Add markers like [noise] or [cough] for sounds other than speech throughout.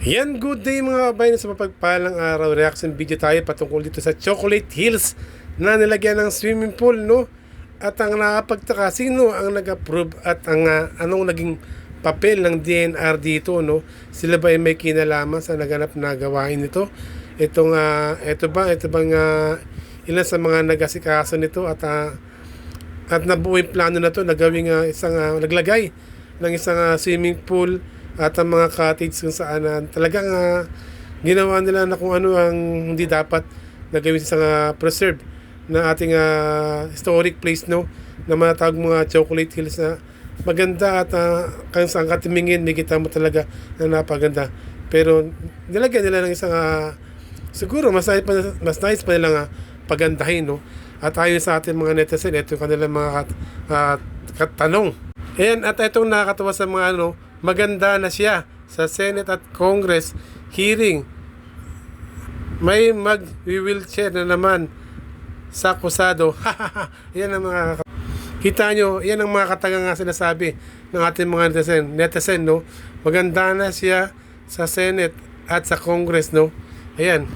Yan, good day mga kabayan sa mapagpalang araw. Reaction video tayo patungkol dito sa Chocolate Hills na nilagyan ng swimming pool, no? At ang nakapagtaka, sino ang nag-approve at ang ah, anong naging papel ng DNR dito, no? Sila ba ay may kinalaman sa naganap na gawain nito? Itong, ah, ito ba, ito bang ah, ilan sa mga nag-asikaso nito at ah, at nabuo yung plano na to na gawing ah, isang ah, naglagay ng isang ah, swimming pool at ang mga cottage kung saan ah, talagang ah, ginawa nila na kung ano ang hindi dapat na gawin sa uh, preserve na ating ah, historic place no? Na matawag mga chocolate hills na maganda at uh, kung saan ka tumingin may kita mo talaga na napaganda. Pero nilagyan nila ng isang ah, siguro mas nice pa, mas nice pa nilang ah, pagandahin no? At ayon sa ating mga netizen ito yung kanilang mga kat, ah, katanong Ayan, at itong nakakatawa sa mga ano, maganda na siya sa Senate at Congress hearing. May mag-wheelchair na naman sa kusado. [laughs] yan ang mga Kita nyo, yan ang mga katagang nga sinasabi ng ating mga netizen. Netizen, no? Maganda na siya sa Senate at sa Congress, no? Ayan.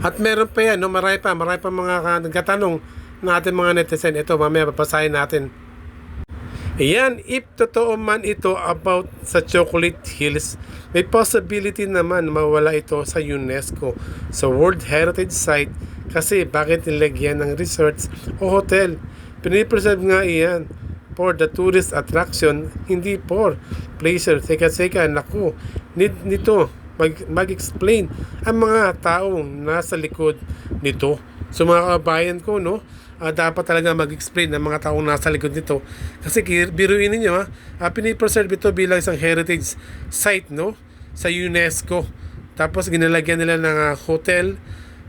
At meron pa yan, no? Marami pa, marami pa mga nagkatanong ng ating mga netizen. Ito, mamaya papasahin natin. Ayan, if totoo man ito about sa Chocolate Hills, may possibility naman mawala ito sa UNESCO sa World Heritage Site kasi bakit nilagyan ng resorts o hotel? Pinipreserve nga iyan for the tourist attraction, hindi for pleasure. Teka, naku, need nito mag, mag-explain ang mga taong nasa likod nito. So mga kabayan ko, no, ah, dapat talaga mag-explain ng mga taong nasa likod nito. Kasi biruin ninyo, ha, uh, pinipreserve ito bilang isang heritage site, no, sa UNESCO. Tapos ginalagyan nila ng ah, hotel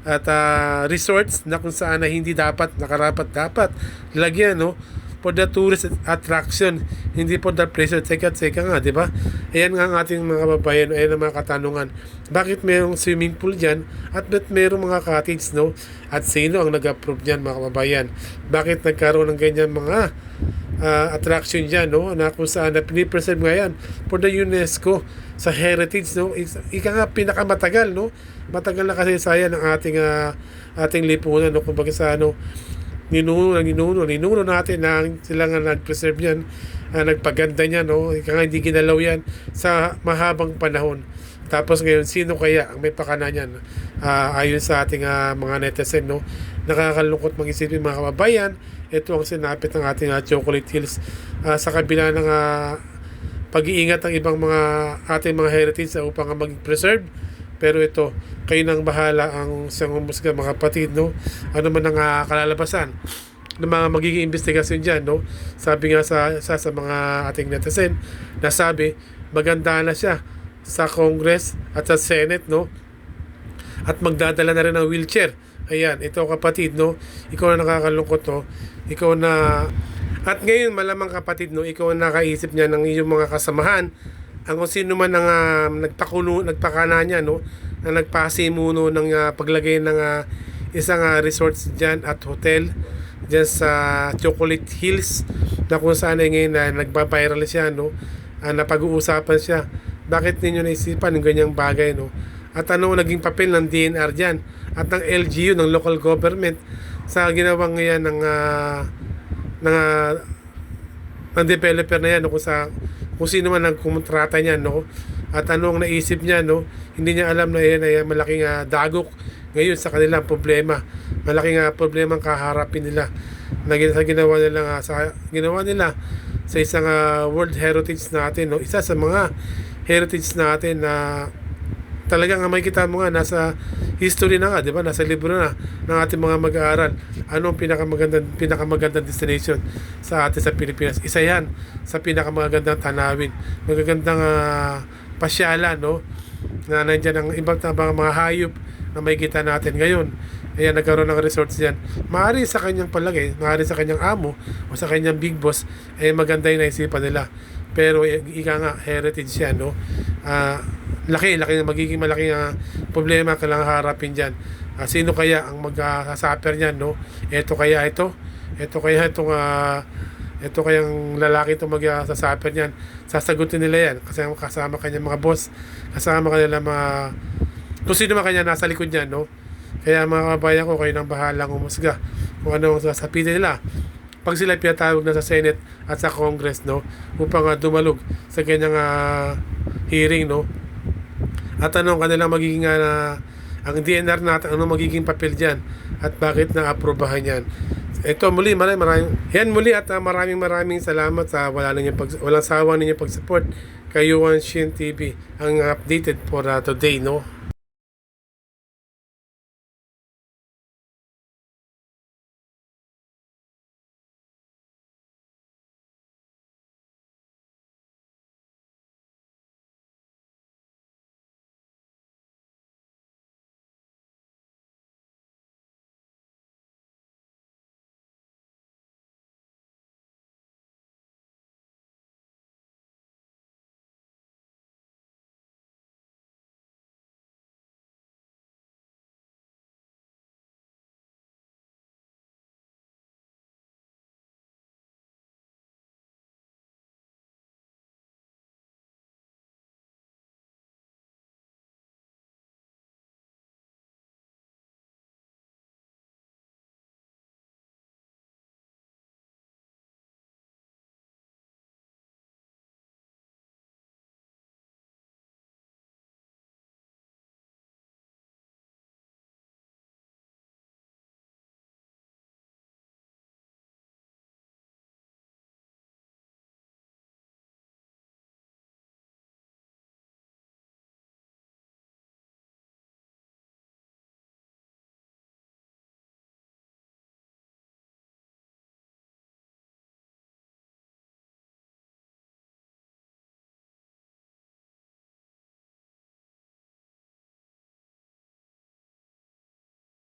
at ah, resorts na kung saan na hindi dapat, nakarapat dapat lagyan, no, for the tourist attraction, hindi for the pleasure. Teka, teka nga, di ba? Ayan nga ang ating mga babayan, ayan ang mga katanungan. Bakit mayroong swimming pool dyan at ba't mayroong mga cottage, no? At sino ang nag-approve dyan, mga kababayan? Bakit nagkaroon ng ganyan mga uh, attraction dyan, no? Na kung saan na pinipreserve nga yan for the UNESCO sa heritage, no? Ika nga pinakamatagal, no? Matagal na kasi saya ng ating uh, ating lipunan, no? Kumbaga sa ano, ninuno na ninuno, ninuno natin na sila nga nag-preserve yan, uh, nagpaganda niya, no? Ika nga hindi ginalaw yan sa mahabang panahon. Tapos ngayon, sino kaya ang may pakana niyan? Uh, ayon sa ating uh, mga netizen, no? Nakakalungkot mag-isipin mga kababayan. Ito ang sinapit ng ating uh, Chocolate Hills uh, sa kabila ng uh, pag-iingat ng ibang mga ating mga heritage upang mag-preserve. Pero ito, kayo nang bahala ang siyang humusga mga kapatid, no? Ano man ang uh, kalalabasan ng mga magiging investigasyon dyan, no? Sabi nga sa, sa, sa mga ating netizen, nasabi, maganda na siya sa Congress at sa Senate, no? At magdadala na rin ng wheelchair. Ayan, ito kapatid, no? Ikaw na nakakalungkot, no? Ikaw na... At ngayon, malamang kapatid, no? Ikaw ang nakaisip niya ng iyong mga kasamahan ang kung sino man ang uh, nagpakulo, nagpakana niya, no? Na nagpasimuno ng uh, paglagay ng uh, isang uh, resorts dyan at hotel dyan sa Chocolate Hills na kung saan ay ngayon na uh, nagpa-viral siya, no? Uh, napag-uusapan siya. Bakit ninyo naisipan ng ganyang bagay, no? At ano naging papel ng DNR dyan at ng LGU, ng local government sa ginawang ngayon ng uh, ng, uh, ng developer na yan, no? Kung sa kung sino man nagkumontrata niya, no? At anong naisip niya, no? Hindi niya alam na yan ay malaking uh, dagok ngayon sa kanilang problema. Malaking uh, problema ang kaharapin nila na sa ginawa nila uh, sa ginawa nila sa isang uh, World Heritage natin, no? Isa sa mga heritage natin na uh, talagang may kita mo nga nasa history na nga, 'di ba? Nasa libro na ng ating mga mag-aaral. Anong pinakamagandang pinakamagandang destination sa atin sa Pilipinas? Isa 'yan sa pinakamagandang tanawin. Magagandang uh, pasyalan, no? Na nandiyan ang ibang mga, mga hayop na may kita natin ngayon. Ayan, nagkaroon ng resorts diyan. Maari sa kanyang palagay, maari sa kanyang amo o sa kanyang big boss, eh maganda yung naisipan nila. Pero ika nga, heritage yan, no? Uh, laki, laki magiging malaking uh, problema kailangan harapin diyan. Uh, sino kaya ang mag-suffer niyan, no? Ito kaya ito? Ito kaya itong uh, ito kayang lalaki ito mag-sasaper niyan. Sasagutin nila yan. Kasi kasama kanya mga boss, kasama kanila mga kung sino man kanya nasa likod niyan, no? Kaya mga kabayan ko, kayo nang bahalang umusga kung ano ang sasapitin nila. Pag sila pinatawag na sa Senate at sa Congress, no? Upang uh, dumalog sa kanyang ah, hearing, no? At anong kanilang magiging ah, ang DNR natin, ano magiging papel dyan at bakit na-aprobahan yan. Ito muli, maraming, maraming, yan muli at ah, maraming maraming salamat sa wala ninyong pag, walang sawa ninyong pag-support kay Yuan Shin TV ang updated for ah, today, no?